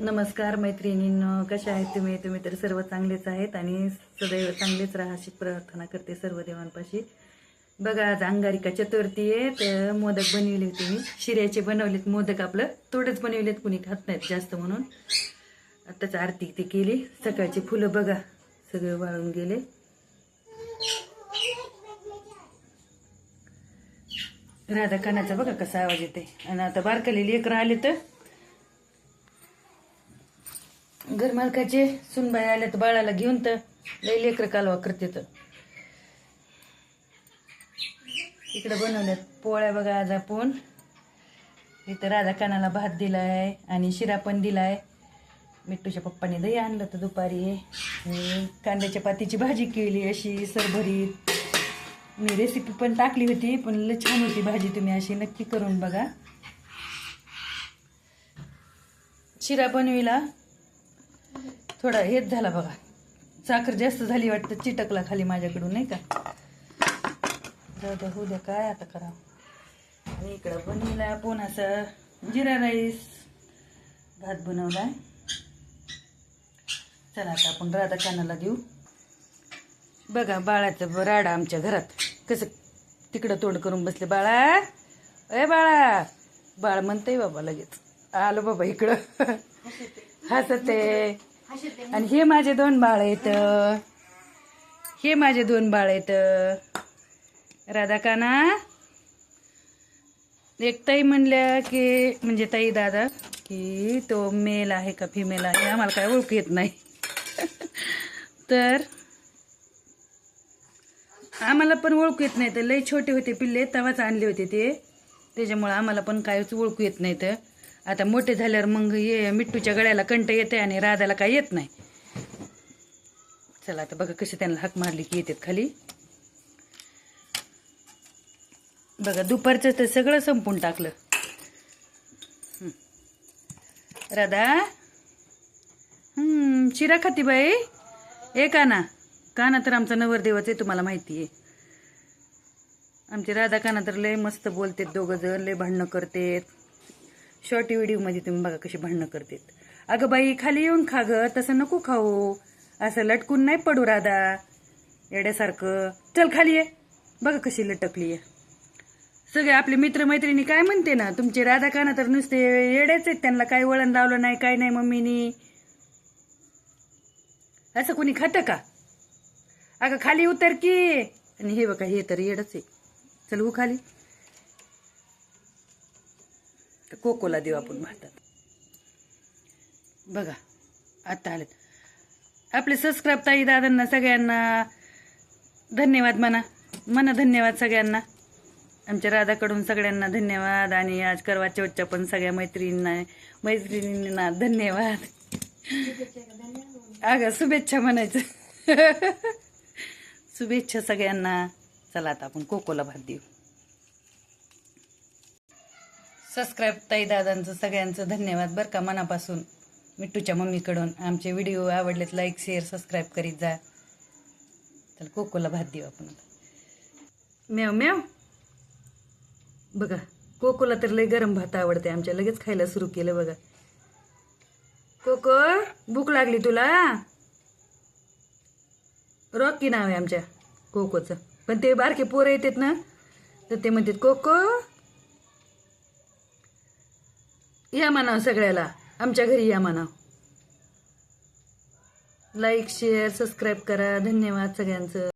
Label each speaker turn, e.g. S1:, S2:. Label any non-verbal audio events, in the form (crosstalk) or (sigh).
S1: नमस्कार मैत्रिणींनो कशा आहेत तुम्ही? तुम्ही तर सर्व चांगलेच आहेत आणि सदैव चांगलेच राहा अशी प्रार्थना करते सर्व देवांपाशी. बघा आज अंगारिका चतुर्थी आहे तर मोदक बनविले होते मी. शिऱ्याचे बनवलेत मोदक आपलं. थोडेच बनवलेत कुणी खात नाहीत जास्त म्हणून. आत्ताच आरती ते केली. सकाळची फुलं बघा सगळे वाळून गेले. राधा कानाचा बघा कसा आवाज येते आणि आता बारकाली लेकरं आले तर घरमालकाचे सुनबाई आल्या तर बाळाला घेऊन तर लई लेकर कालवा करते तर इकडे बनवल्यात पोळ्या बघा आज आपण. इथं राधा कानाला भात दिलाय आणि शिरा पण दिलाय. मिट्टूच्या पप्पाने दही आणलं तर दुपारी. कांद्याच्या पातीची भाजी केली अशी सरभरीत. मी रेसिपी पण टाकली होती पण लय छान होती भाजी तुम्ही अशी नक्की करून बघा. शिरा बनविला. थोडा हेच झाला बघा. साखर जास्त झाली वाटतं चिटकला खाली माझ्याकडून नाही का? जाऊ द्या होऊ द्या काय आता करा आणि इकडं बनवला असं जिरा राईस. भात बनवलाय. चला आता आपण राधा कानाला देऊ. बघा बाळाचं राडा आमच्या घरात. कसं तिकडं तोंड करून बसले बाळा. ए बाळा. बाळ म्हणते बाबा लगेच. आलो बाबा इकडं. हसते. आणि हे माझे दोन बाळ आहेत. हे माझे दोन बाळ आहेत. राधा काना एक ताई म्हणल्या की म्हणजे ताई दादा की तो मेल आहे का फिमेल आहे? आम्हाला काय ओळखू येत नाही. तर आम्हाला पण ओळखू येत नाही. तर लई छोटे होते पिल्ले तवाच आणले होते ते. त्याच्यामुळं आम्हाला पण कायच ओळखू येत नाही. तर आता मोठे झाल्यावर मग ये मिट्टूच्या गळ्याला कंट येते आणि राधाला काय येत नाही. चला आता बघा कशी त्यांना हाक मारली की येतात खाली. बघा दुपारचं तर सगळं संपून टाकलं. राधा? शिरा खाती बाई. ए काना. काना तर आमचा नवरदेवच आहे तुम्हाला माहिती आहे. आमची राधा काना तर लय मस्त बोलतेत दोघं जण लय भांडणं करतेत. शॉर्ट व्हिडिओमध्ये तुम्ही बघा कशी भांडणं करतेत. अगं बाई खाली येऊन खा ग तसं नको खाऊ. असं लटकून नाही पडू राधा. येड्यासारखं. चल खाली ये. बघा कशी लटकली आहे. सगळे आपले मित्रमैत्रिणी काय म्हणते ना तुमचे राधा काना तर नुसते येड्याच आहेत. त्यांना काय वळण लावलं नाही काय नाही मम्मीनी. असं कोणी खातं का? अगं खाली उतर की. आणि हे बघा हे तर येडच आहे. चल हो खाली. तर कोकोला देऊ आपण म्हणतात. बघा आता आलेत. आपले सबस्क्राईब ताई दादांना सगळ्यांना. धन्यवाद म्हणा. म्हणा धन्यवाद सगळ्यांना. आमच्या राधाकडून सगळ्यांना धन्यवाद आणि आज करवा चौथच्या पण सगळ्या मैत्रिणींना मैत्रिणींना धन्यवाद. अगं शुभेच्छा म्हणायचं. (laughs) शुभेच्छा सगळ्यांना. चला आता आपण कोकोला भात देऊ. सबस्क्राईब ताई दादांचं सगळ्यांचं धन्यवाद बरं का मनापासून. मिट्टूच्या मम्मीकडून आमचे व्हिडिओ आवडलेत लाईक शेअर सबस्क्राईब करीत जा. तर कोकोला भात देऊ आपण म्याव म्याव. बघा कोकोला तर लय गरम भात आवडते आमच्या. लगेच खायला सुरू केलं बघा. कोको भूक लागली तुला? रॉकी नाव आहे आमच्या कोकोचं. पण ते बारके पोरं येतात ना तर ते म्हणतात कोको या म्हणाव सगळ्याला. आमच्या घरी या म्हणाव लाईक शेअर सबस्क्राईब करा. धन्यवाद सगळ्यांचं.